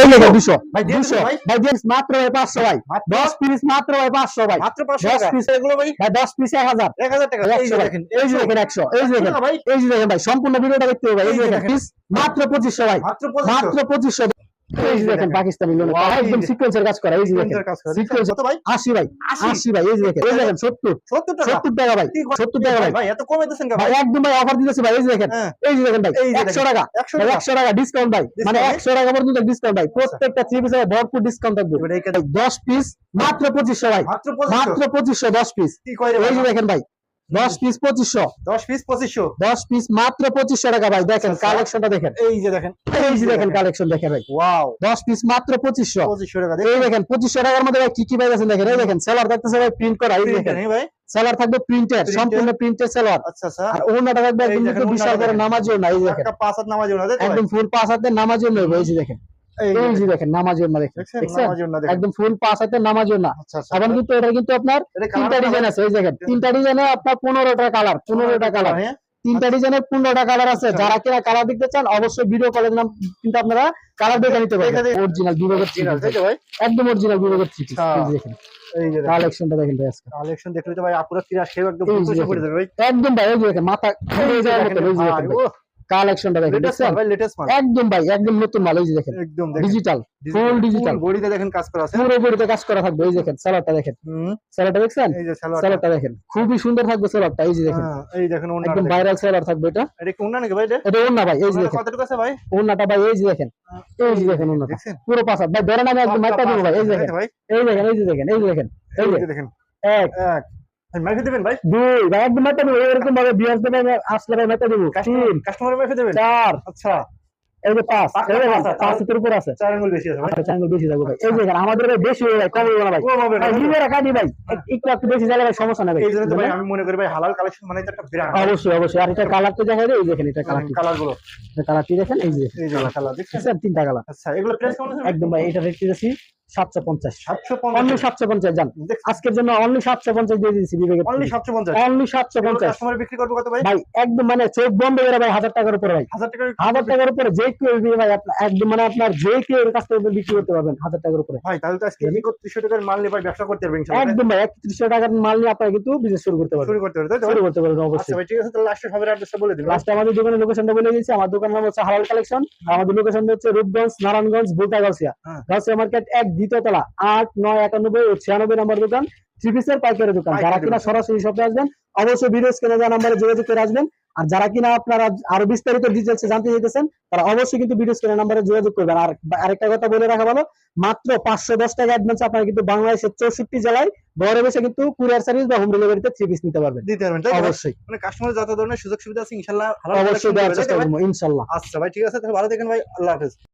এই লেগে দুশো। ভাই, দুশো। ভাই। ভাই। মাত্র ভাই পাঁচশো ভাই। মাত্র? দশ পিস মাত্র ভাই পাঁচশো ভাই। মাত্র দশ এগুলো ভাই? হ্যাঁ দশ পিস এক হাজার। এক হাজার টাকা। একশো দেখেন এই যে দেখেন একশো। এই যে দেখেন। ভাই। এই যে দেখেন ভাই সম্পূর্ণ ভিডিওটা দেখতে হবে। এই যে দেখেন। পিস মাত্র পঁচিশশো ভাই। মাত্র পঁচিশশো। এই যে দেখেন পাকিস্তানি লোন একদম সিকোয়েন্সের কাজ করা এই যে দেখেন। সুন্দর কাজ করে। Sequence- কত ভাই? আশি ভাই। আশি? আশি ভাই এই যে দেখেন। এই দেখেন সত্তর। সত্তর টাকা। সত্তর টাকা ভাই। টাকা ভাই। ভাই এত কমে দিচ্ছেন ভাই ভাই? একদম ভাই অফার দিতেছে ভাই এই যে দেখেন। এই যে দেখেন ভাই এই যে একশো দেখেন। টাকা। একশো ভাই টাকা। একশো টাকা ডিসকাউন্ট ভাই। মানে টাকা পর্যন্ত ডিসকাউন্ট ভাই। প্রত্যেকটা থ্রি পিসে ভরপুর ডিসকাউন্ট থাকবে। পিস মাত্র পঁচিশশো ভাই। মাত্র পঁচিশশো? দশ পিস এই যে দেখেন ভাই। দশ পিস পঁচিশশো। দশ পিস পঁচিশশো। দশ পিস মাত্র পঁচিশশো টাকা ভাই দেখেন আচ্ছা। কালেকশনটা দেখেন। এই যে দেখেন। এই যে দেখেন কালেকশন দেখেন ভাই। ওয়াও দশ পিস মাত্র পঁচিশশো। পঁচিশশো টাকা এই দেখেন। পঁচিশশো টাকার মধ্যে ভাই কি কি পাইছেন দেখেন? এই দেখেন সেলার ভাই প্রিন্ট করা এই দেখেন। ভাই। সেলার থাকবে প্রিন্টেড। সম্পূর্ণ প্রিন্টেড সেলার আচ্ছা আচ্ছা। আর ওনাটা থাকবে একদম বিশাল ওড়নাটা করে দেখেন। নামাজও না এই দেখেন। পাঁচ হাত নামাজ ভাই? একদম ফুল পাঁচ হাতে নামাজও নেই এই যে দেখেন। এই যে দেখেন দেখেন। একদম ফুল পাঁচ হাতে নামাজও না এখন কিন্তু এটা কিন্তু আপনার তিনটা ডিজাইন আছে। এই দেখেন তিনটা ডিজাইনে আপনার পনেরোটা কালার পনেরোটা কালার তিনটা ডিজাইনের পনেরোটা কালার আছে। যারা কিনা কালার দেখতে চান অবশ্যই ভিডিও কলের নাম কিন্তু আপনারা কালার দেখে নিতে অরিজিনাল বিভাগের একদম অরিজিনাল বিভাগের আচ্ছা। দেখেন। এই যে কালেকশনটা দেখেন ভাই আজকে। কালেকশন দেখলে তো ভাই আপুরা কিরা সেও একদম ভাই। একদম ভাই এই দেখেন মাথা যাওয়ার মতো। কালেকশনটা দেখেন ভাই লেটেস্ট মাল একদম ভাই একদম নতুন মাল এই যে দেখেন একদম ডিজিটাল ফুল ডিজিটাল বডিতে দেখেন কাজ করা আছে পুরো বডিতে কাজ করা থাকবে এই দেখেন সালোয়ারটা দেখেন সালোয়ারটা দেখছেন এই যে সালোয়ারটা দেখেন খুবই সুন্দর থাকবে সালোয়ারটা এই যে দেখেন এই দেখেন ওন্না একদম ভাইরাল সালোয়ার থাকবে এটা এটা ওন্না নাকি ভাই এটা এটা ওন্না ভাই এই যে দেখেন কতটুকু আছে ভাই ওন্নাটা ভাই এই যে দেখেন এই যে দেখেন ওন্নাটা পুরো পাঁচা ভাই ধরেন আমি একদম মাইকা দিব ভাই এই দেখেন এই দেখেন এই যে দেখেন এই যে দেখেন এই দেখেন এক এক ভাই দেবেন ভাই। দুই ভাই একদম মাইকা এরকম ভাবে বিয়াস দেবে আসলে ভাই মাইকা দিব। তিন কাস্টমার মাইকে দেবেন? চার আচ্ছা। এই যে পাঁচ পাঁচ, এই দেখেন, পাঁচ, পাঁচ ফুটের উপর আছে। চার আঙ্গুল বেশি আছে আচ্ছা বেশি যাব ভাই। এই দেখেন আমাদের ভাই বেশি হয়ে যায় কম হবে না ভাই। ও হবে ভাই দিবে রাখা ভাই একটু একটু বেশি যাবে ভাই সমস্যা নেই ভাই। এই জন্য ভাই আমি মনে করি ভাই হালাল কালেকশন মানে একটা অবশ্যই অবশ্যই। আর এটা কালার তো দেখা যায় এই দেখেন এটা কালার কালারগুলো। কালারটি দেখেন এই যে। এই যে কালার দেখছেন? দেখছেন তিনটা কালার আচ্ছা এগুলো প্রাইস কেমন আছে একদম ভাই এটা রেট সাতশো পঞ্চাশ। সাতশো অনলি সাতশো পঞ্চাশ জান। আজকের জন্য অনলি সাতশো পঞ্চাশ দিয়ে দিয়েছি বিবেকের অনলি সাতশো পঞ্চাশ। অনলি সাতশো পঞ্চাশ। কাস্টমার বিক্রি করব কত ভাই? ভাই একদম মানে চোখ বন্ধ করে ভাই হাজার টাকার উপরে ভাই। হাজার টাকা হাজার টাকার উপরে যে কেউ ভাই আপনার একদম মানে আপনার যে কেউ এর কাছ থেকে বিক্রি করতে পারবেন হাজার টাকার উপরে। ভাই তাহলে তো আজকে একত্রিশশো টাকার মাল নিয়ে ভাই ব্যবসা করতে পারবেন একদম ভাই একত্রিশশো টাকার মাল নিয়ে আপনারা কিন্তু বিজনেস শুরু করতে পারবেন। শুরু করতে পারবে শুরু করতে পারবেন আচ্ছা অবশ্যই। ভাই ঠিক আছে তাহলে লাস্টে সবার অ্যাড্রেসটা বলে দিন লাস্টে আমাদের দোকানের লোকেশনটা বলে দিয়েছি আমার দোকানের নাম হচ্ছে হালাল কালেকশন আমাদের লোকেশন হচ্ছে রূপগঞ্জ নারায়ণগঞ্জ বুলতা গাউসিয়া। হ্যাঁ। মার্কেট এক দ্বিতীয় তলা আট নয় একানব্বই ও ছিয়ানব্বই নম্বর দোকান থ্রি পিসের পাইকারি দোকান। যারা কিনা সরাসরি শপে আসবেন অবশ্যই ভিডিও স্ক্রিনে দেওয়া নাম্বারে যোগাযোগ করে আসবেন। আর যারা কিনা আপনারা আরও বিস্তারিত ডিটেলস জানতে চাইতেছেন তারা অবশ্যই কিন্তু ভিডিও স্ক্রিনে নাম্বারে যোগাযোগ করবেন। আর আরেকটা কথা বলে রাখা ভালো মাত্র পাঁচশো দশ টাকা অ্যাডভান্স আপনারা কিন্তু বাংলাদেশের চৌষট্টি জেলায় ঘরে বসে কিন্তু কুরিয়ার সার্ভিস বা হোম ডেলিভারিতে থ্রি পিস নিতে পারবেন। দিতে পারবেন? অবশ্যই। মানে কাস্টমার যত ধরনের সুযোগ সুবিধা আছে ইনশাআল্লাহ হালাল অবশ্যই দেওয়ার চেষ্টা করব ইনশাল্লাহ। আচ্ছা ভাই ঠিক আছে তাহলে ভালো থাকেন ভাই আল্লাহ হাফেজ।